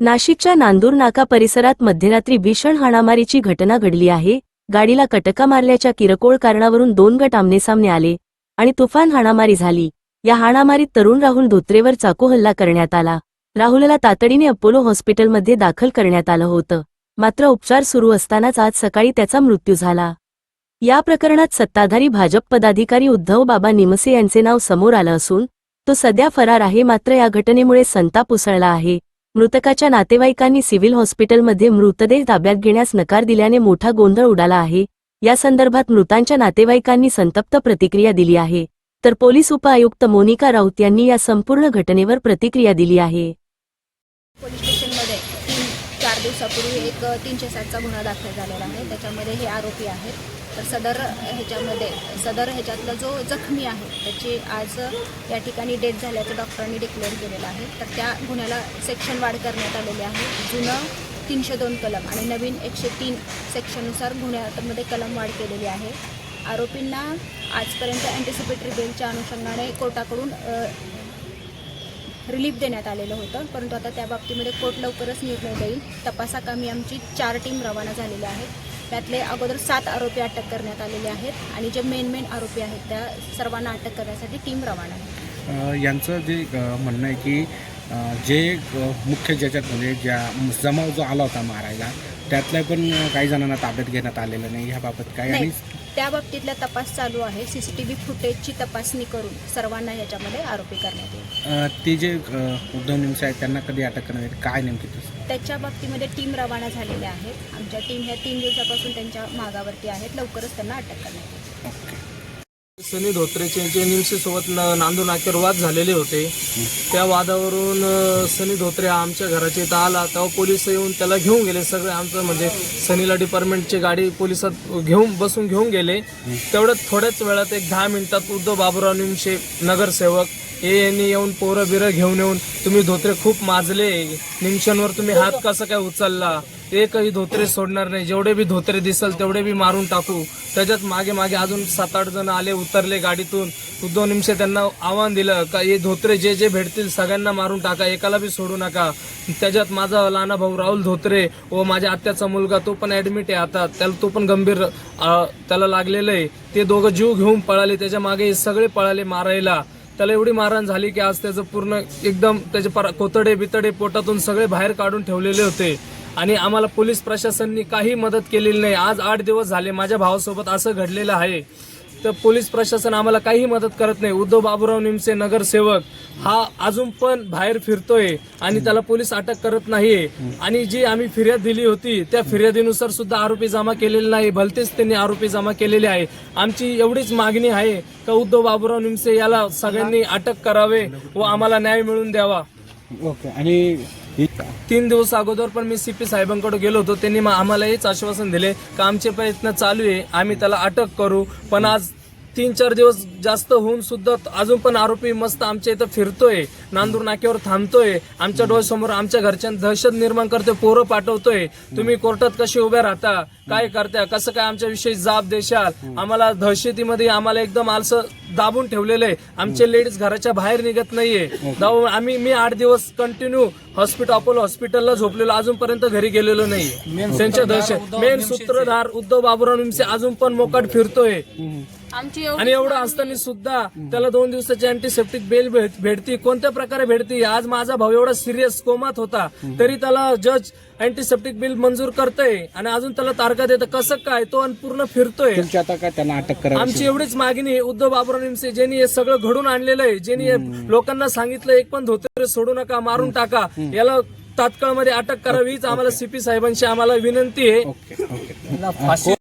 नाशिकच्या नांदूर नाका परिसरात मध्यरात्री भीषण हाणामारीची घटना घडली आहे. गाडीला कटका मारल्याच्या किरकोळ कारणावरून दोन गट आमनेसामने आले आणि तुफान हाणामारी झाली. या हाणामारीत तरुण राहुल धोत्रेवर चाकू हल्ला करण्यात आला. राहुलला तातडीने अपोलो हॉस्पिटलमध्ये दाखल करण्यात आलं होतं. मात्र उपचार सुरू असतानाच आज सकाळी त्याचा मृत्यू झाला. या प्रकरणात सत्ताधारी भाजप पदाधिकारी उद्धव बाबा निमसे यांचे नाव समोर आलं असून तो सध्या फरार आहे. मात्र या घटनेमुळे संताप उसळला आहे. मृतकाच्या नातेवाईकांनी सिव्हिल हॉस्पिटलमध्ये मृतदेह ताब्यात घेण्यास नकार दिल्याने मोठा गोंधळ उडाला आहे. या संदर्भात मृतांच्या नातेवाईकांनी संतप्त प्रतिक्रिया दिली आहे. तर पोलीस उपआयुक्त मोनिका राऊत यांनी या संपूर्ण घटनेवर प्रतिक्रिया दिली आहे. पोलीस स्टेशनमध्ये तीन चार दिवसापूर्वी एक तीनशे सातचा गुन्हा दाखल झालेला आहे. त्याच्यामध्ये हे आरोपी आहेत. तर सदर ह्याच्यामध्ये सदर ह्याच्यातला जो जखमी आहे त्याची आज या ठिकाणी डेथ झाल्याचं डॉक्टरांनी डिक्लेअर केलेलं आहे. तर त्या गुन्ह्याला सेक्शन वाढ करण्यात आलेली आहे. जुनं तीनशे दोन कलम आणि नवीन एकशे तीन सेक्शननुसार गुन्ह्यामध्ये कलम वाढ केलेली आहे. आरोपींना आजपर्यंत अँटिसिपेटरी बेलच्या अनुषंगाने कोर्टाकडून रिलीफ देण्यात आलेलं होतं. परंतु आता त्या बाबतीमध्ये कोर्ट लवकरच निर्णय देईल. तपासाकामी आमची चार टीम रवाना झालेल्या आहेत. त्यातले अगोदर सात आरोपी अटक करण्यात आलेले आहेत आणि जे मेन मेन आरोपी आहेत त्या सर्वांना अटक करण्यासाठी टीम रवाना आहे. यांचं जे म्हणणं आहे की जे मुख्य ज्याच्यात म्हणजे ज्या जमाव जो आला होता मारायला त्यातल्या पण काही जणांना ताब्यात घेण्यात आलेलं नाही. ह्याबाबत काय? आणि त्या बाबतीतला तपास चालू आहे. सी सी टी व्ही फुटेजची तपासणी करून सर्वांना याच्यामध्ये आरोपी करण्यात येईल. ते जे उद्धव निमसे आहेत त्यांना कधी अटक करण्यात येईल? काय नेमकी तसं त्याच्या बाबतीमध्ये टीम रवाना झालेल्या आहेत. आमच्या टीम ह्या तीन दिवसापासून त्यांच्या मागावरती आहेत. लवकरच त्यांना अटक करण्यात येईल. सनी धोत्रेचे जे निमसेसोबत न नांदू नाकेर वाद झालेले होते त्या वादावरून सनी धोत्रे हा आमच्या घराच्या इथं आला तेव्हा पोलीस येऊन त्याला घेऊन गेले सगळे आमचं म्हणजे सनीला डिपार्टमेंटची गाडी पोलिसात घेऊन बसून घेऊन गेले. तेवढ्यात थोड्याच वेळात एक दहा मिनिटात उद्धव बाबुराव निमशे नगरसेवक हे यांनी येऊन पोरं बिरं घेऊन येऊन तुम्ही धोत्रे खूप माजले निमशांवर तुम्ही हात कसं काय उचलला? एकही धोत्रे सोडणार नाही. जेवढे बी धोत्रे दिसल तेवढे बी मारून टाकू. त्याच्यात मागे मागे अजून सात आठ जण आले उतरले गाडीतून. उद्धव निमिषे त्यांना आव्हान दिलं का हे धोत्रे जे जे भेटतील सगळ्यांना मारून टाका. एकाला बी सोडू नका. त्याच्यात माझा लहाना भाऊ राहुल धोत्रे व माझ्या आत्याचा मुलगा तो पण ऍडमिट आहे आता. त्याला तो पण गंभीर त्याला लागलेलं आहे. ते दोघं जीव घेऊन पळाले. त्याच्यामागे हे सगळे पळाले मारायला. त्याला एवढी मारहाण झाली की आज त्याचं पूर्ण एकदम त्याचे पर कोतडे बितडे पोटातून सगळे बाहेर काढून ठेवलेले होते. आणि आम्हाला पोलीस प्रशासननी काही मदत केलेली नाही. आज आठ दिवस झाले माझ्या भावासोबत असं घडलेलं आहे. तर पोलीस प्रशासन आम्हाला काही मदत करत नाही. उद्धव बाबूराव निमसे नगरसेवक हा अजून पण बाहेर फिरतोय आणि त्याला पोलीस अटक करत नाहीये. आणि जी आम्ही फिर्याद दिली होती त्या फिर्यादीनुसार सुद्धा आरोपी जमा केलेले नाही. भलतेच त्यांनी आरोपी जमा केलेले आहे. आमची एवढीच मागणी आहे का उद्धव बाबुराव निमसे याला सगळ्यांनी अटक करावे व आम्हाला न्याय मिळवून द्यावा? ओके. आणि तीन दिवस अगोदर पण मी सीपी साहेबांकडे गेलो होतो. त्यांनी आम्हाला हेच आश्वासन दिले का आमचे प्रयत्न चालू आहे आम्ही त्याला अटक करू पण आज तीन चार दिवस जास्त होऊन सुद्धा अजून पण आरोपी मस्त आमच्या इथं फिरतोय. नांदूर नाक्यावर थांबतोय. आमच्या डोळ्यासमोर आमच्या घरच्या दहशत निर्माण करतोय पोरं पाठवतोय. तुम्ही कोर्टात कसे उभे राहता? काय करता कसं काय आमच्या विषयी जाब देशाल? आम्हाला दहशतीमध्ये आम्हाला एकदम आलसं दाबून ठेवलेलं आहे. आमचे लेडीज घराच्या बाहेर निघत नाहीये. आम्ही मी आठ दिवस कंटिन्यू हॉस्पिटल अपोलो हॉस्पिटलला झोपलेलो. अजूनपर्यंत घरी गेलेलो नाही त्यांच्या दहशत मेन सूत्रधार उद्धव बाबुराव निमसे अजून पण मोकाट फिरतोय. आमची आणि एवढं असताना सुद्धा त्याला दोन दिवसाची अँटीसेप्टिक बेल भेट- भेटती. कोणत्या प्रकारे भेटती? आज माझा भाऊ एवढा सिरियस कोमात होता तरी त्याला जज अँटीसेप्टिक बिल मंजूर करतोय आणि अजून त्याला तारखा देतं. कसं काय? तो आणि पूर्ण फिरतोय. तुमची आता काय त्यांना अटक करावी आमची एवढीच मागणी उद्धव बाबुराव निमसे ज्यांनी हे सगळं घडून आणलेलं आहे ज्यांनी लोकांना सांगितलं एक पण धोत्रे सोडू नका मारून टाका. याला तात्काळमध्ये अटक करावी हीच आम्हाला सीपी साहेबांची आम्हाला विनंती आहे.